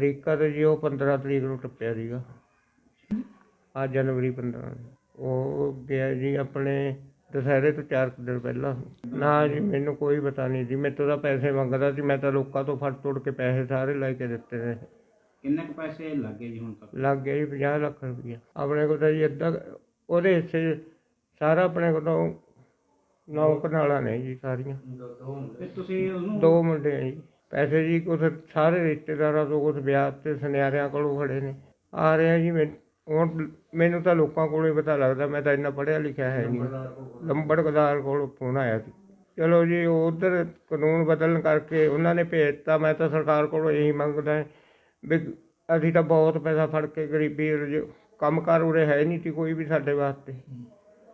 America ਤੇ ਜੀ ਉਹ 15 ਤਰੀਕ ਨੂੰ ਟੱਪਿਆ ਸੀਗਾ। ਆ ਜਨਵਰੀ 15 ਨੂੰ। ਉਹ ਗਿਆ ਜੀ ਆਪਣੇ ਦੁਸਹਿਰੇ ਤੋਂ ਚਾਰ ਕੁ ਦਿਨ ਪਹਿਲਾਂ। ਨਾ ਜੀ ਮੈਨੂੰ ਕੋਈ ਪਤਾ ਨਹੀਂ ਜੀ ਮੇਰੇ ਤੋਂ ਤਾਂ ਪੈਸੇ ਮੰਗਦਾ ਸੀ ਮੈਂ ਤਾਂ ਲੋਕਾਂ ਤੋਂ ਫੜ ਤੋੜ ਕੇ ਪੈਸੇ ਸਾਰੇ ਲੈ ਕੇ ਦਿੱਤੇ ਨੇ। ਕਿੰਨੇ ਕੁ ਪੈਸੇ ਲੱਗੇ ਜੀ ਹੁਣ ਤੱਕ? ਲੱਗ ਗਿਆ ਜੀ 50 ਲੱਖ ਰੁਪਈਆ। ਆਪਣੇ ਕੋਲ ਤਾਂ ਜੀ ਅੱਧਾ ਉਹਦੇ ਹਿੱਸੇ ਸਾਰਾ ਆਪਣੇ ਕੋਲ ਨੌ ਕਨਾਲਾਂ ਨੇ ਜੀ ਸਾਰੀਆਂ। ਤੇ ਤੁਸੀਂ ਉਹਨੂੰ ਦੋ ਮੁੰਡੇ ਆ ਜੀ। ਪੈਸੇ ਜੀ ਕੁਛ ਸਾਰੇ ਰਿਸ਼ਤੇਦਾਰਾਂ ਤੋਂ ਕੁਛ ਵਿਆਹ ਤੇ ਸੁਨਿਆਰਿਆਂ ਕੋਲੋਂ ਫੜੇ ਨੇ। ਆ ਰਿਹਾ ਜੀ ਮੈਂ ਹੁਣ ਮੈਨੂੰ ਤਾਂ ਲੋਕਾਂ ਕੋਲੋਂ ਹੀ ਪਤਾ ਲੱਗਦਾ ਮੈਂ ਤਾਂ ਇੰਨਾ ਪੜ੍ਹਿਆ ਲਿਖਿਆ ਹੈ ਨਹੀਂ। ਲੰਬੜਕਦਾਰ ਕੋਲੋਂ ਫੋਨ ਆਇਆ ਸੀ। ਚਲੋ ਜੀ ਉਧਰ ਕਾਨੂੰਨ ਬਦਲਣ ਕਰਕੇ ਉਹਨਾਂ ਨੇ ਭੇਜਤਾ ਮੈਂ ਤਾਂ ਸਰਕਾਰ ਕੋਲੋਂ ਇਹੀ ਮੰਗਦਾ ਹਾਂ ਵੀ ਅਸੀਂ ਤਾਂ ਬਹੁਤ ਪੈਸਾ ਫੜ ਕੇ ਗਰੀਬੀ ਰਜ- ਕੰਮਕਾਰ ਉਰੇ ਹੈ ਨਹੀਂ ਸੀ ਕੋਈ ਵੀ ਸਾਡੇ ਵਾਸਤੇ।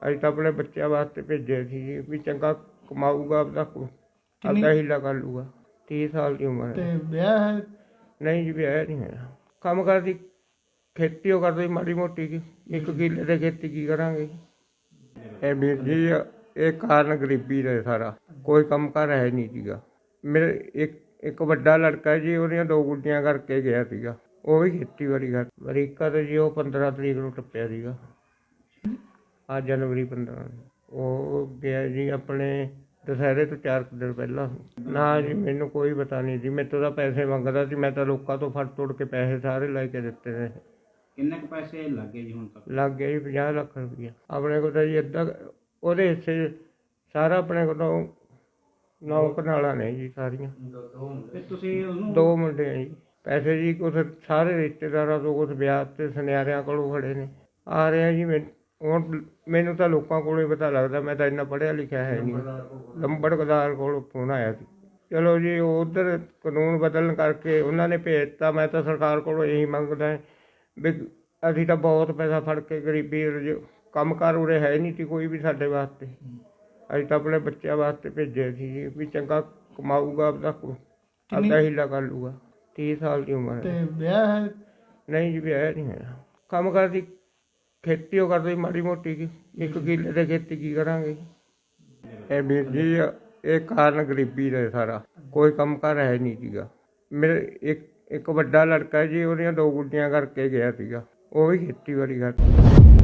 ਅਸੀਂ ਤਾਂ ਆਪਣੇ ਬੱਚਿਆਂ ਵਾਸਤੇ ਭੇਜਿਆ ਸੀ ਵੀ ਚੰਗਾ ਕਮਾਊਗਾ ਆਪਦਾ ਕੋ- ਆਪਦਾ ਹੀਲਾ ਕਰ ਲੂਗਾ 30 ਸਾਲ ਦੀ ਉਮਰ ਹੈ। ਤੇ ਵਿਆਹ ਹੈ? ਨਹੀਂ ਜੀ ਵਿਆਹ ਨਹੀਂ ਹੋਇਆ ਕੰਮ ਕਰਦੀ ਖੇਤੀ ਉਹ ਕਰਦੇ ਮਾੜੀ ਮੋਟੀ ਕੀ ਇੱਕ ਕਿੱਲੇ ਤੇ ਖੇਤੀ ਕੀ ਕਰਾਂਗੇ ਇਹ ਵੀਰ ਜੀ ਇਹ ਕਾਰਨ ਗਰੀਬੀ ਦਾ ਹੈ ਸਾਰਾ। ਕੋਈ ਕੰਮ ਕਰ ਹੈ ਨਹੀਂ ਸੀਗਾ। ਮੇਰੇ ਇੱਕ ਇੱਕ ਵੱਡਾ ਲੜਕਾ ਹੈ ਜੀ ਉਹਦੀਆਂ ਦੋ ਗੁੱਡੀਆਂ ਕਰਕੇ ਗਿਆ ਸੀਗਾ। ਉਹ ਵੀ ਖੇਤੀਬਾੜੀ ਕਰ ਅਮਰੀਕਾ ਤੇ ਜੀ ਉਹ 15 ਤਰੀਕ ਨੂੰ ਟੱਪਿਆ ਸੀਗਾ। ਆ ਜਨਵਰੀ 15 ਨੂੰ। ਉਹ ਗਿਆ ਜੀ ਆਪਣੇ ਦੁਸਹਿਰੇ ਤੋਂ ਚਾਰ ਕੁ ਦਿਨ ਪਹਿਲਾਂ। ਨਾ ਜੀ ਮੈਨੂੰ ਕੋਈ ਪਤਾ ਨਹੀਂ ਜੀ। ਮੇਰੇ ਤੋਂ ਤਾਂ ਪੈਸੇ ਮੰਗਦਾ ਸੀ। ਮੈਂ ਤਾਂ ਲੋਕਾਂ ਤੋਂ ਫੜ ਤੋੜ ਕੇ ਪੈਸੇ ਸਾਰੇ ਲੈ ਕੇ ਦਿੱਤੇ ਨੇ। ਕਿੰਨੇ ਕੁ ਪੈਸੇ ਲੱਗੇ ਜੀ ਹੁਣ ਤੱਕ? ਲੱਗ ਗਿਆ ਜੀ 50 ਲੱਖ ਰੁਪਈਆ। ਆਪਣੇ ਕੋਲ ਤਾਂ ਜੀ ਅੱਧਾ ਉਹਦੇ ਹਿੱਸੇ 'ਚ ਸਾਰਾ ਆਪਣੇ ਕੋਲ ਤਾਂ ਨੌ ਕਨਾਲਾਂ ਨੇ ਜੀ ਸਾਰੀਆਂ। ਤੇ ਤੁਸੀਂ ਉਹਨੂੰ ਦੋ ਮੁੰਡੇ ਆ ਜੀ। ਪੈਸੇ ਜੀ ਕੁਛ ਸਾਰੇ ਰਿਸ਼ਤੇਦਾਰਾਂ ਤੋਂ ਕੁਛ ਵਿਆਹ ਤੇ ਸੁਨਿਆਰਿਆਂ ਕੋਲੋਂ ਫੜੇ ਨੇ। ਆ ਰਿਹਾ ਜੀ ਮੈਂ ਹੁਣ ਮੈਨੂੰ ਤਾਂ ਲੋਕਾਂ ਕੋਲੋਂ ਹੀ ਪਤਾ ਲੱਗਦਾ ਮੈਂ ਤਾਂ ਇੰਨਾ ਪੜ੍ਹਿਆ ਲਿਖਿਆ ਹੈ ਨਹੀਂ। ਲੰਬੜਕਦਾਰ ਕੋਲੋਂ ਫੋਨ ਆਇਆ ਸੀ। ਚਲੋ ਜੀ ਉਧਰ ਕਾਨੂੰਨ ਬਦਲਣ ਕਰਕੇ ਉਹਨਾਂ ਨੇ ਭੇਜਤਾ ਮੈਂ ਤਾਂ ਸਰਕਾਰ ਕੋਲੋਂ ਇਹੀ ਮੰਗਦਾ ਹਾਂ ਵੀ ਅਸੀਂ ਤਾਂ ਬਹੁਤ ਪੈਸਾ ਫੜ ਕੇ ਗਰੀਬੀ ਰਜ- ਕੰਮਕਾਰ ਉਰੇ ਹੈ ਨਹੀਂ ਸੀ ਕੋਈ ਵੀ ਸਾਡੇ ਵਾਸਤੇ। ਅਸੀਂ ਤਾਂ ਆਪਣੇ ਬੱਚਿਆਂ ਵਾਸਤੇ ਭੇਜਿਆ ਸੀ ਜੀ ਵੀ ਚੰਗਾ ਕਮਾਊਗਾ ਆਪਦਾ ਕੋ- ਆਪਦਾ ਹੀਲਾ ਕਰ ਲੂਗਾ 30 ਸਾਲ ਦੀ ਉਮਰ ਹੈ। ਤੇ ਵਿਆਹ ਹੈ? ਨਹੀਂ ਜੀ ਵਿਆਹ ਨਹੀਂ ਹੋਇਆ। ਕੰਮ ਕਰਦੀ ਖੇਤੀ ਉਹ ਕਰਦੇ ਮਾੜੀ ਮੋਟੀ ਕੀ ਇੱਕ ਕਿੱਲੇ ਤੇ ਖੇਤੀ ਕੀ ਕਰਾਂਗੇ ਇਹ ਵੀਰ ਜੀ, ਇਹ ਕਾਰਨ ਗਰੀਬੀ ਦਾ ਹੈ ਸਾਰਾ। ਕੋਈ ਕੰਮ ਕਰ ਹੈ ਨਹੀਂ ਸੀਗਾ। ਮੇਰੇ ਇੱਕ ਇੱਕ ਵੱਡਾ ਲੜਕਾ ਜੀ, ਉਹਦੀਆਂ ਦੋ ਗੁੱਡੀਆਂ ਕਰਕੇ ਗਿਆ ਸੀਗਾ। ਉਹ ਵੀ ਖੇਤੀਬਾੜੀ ਕਰਦਾ।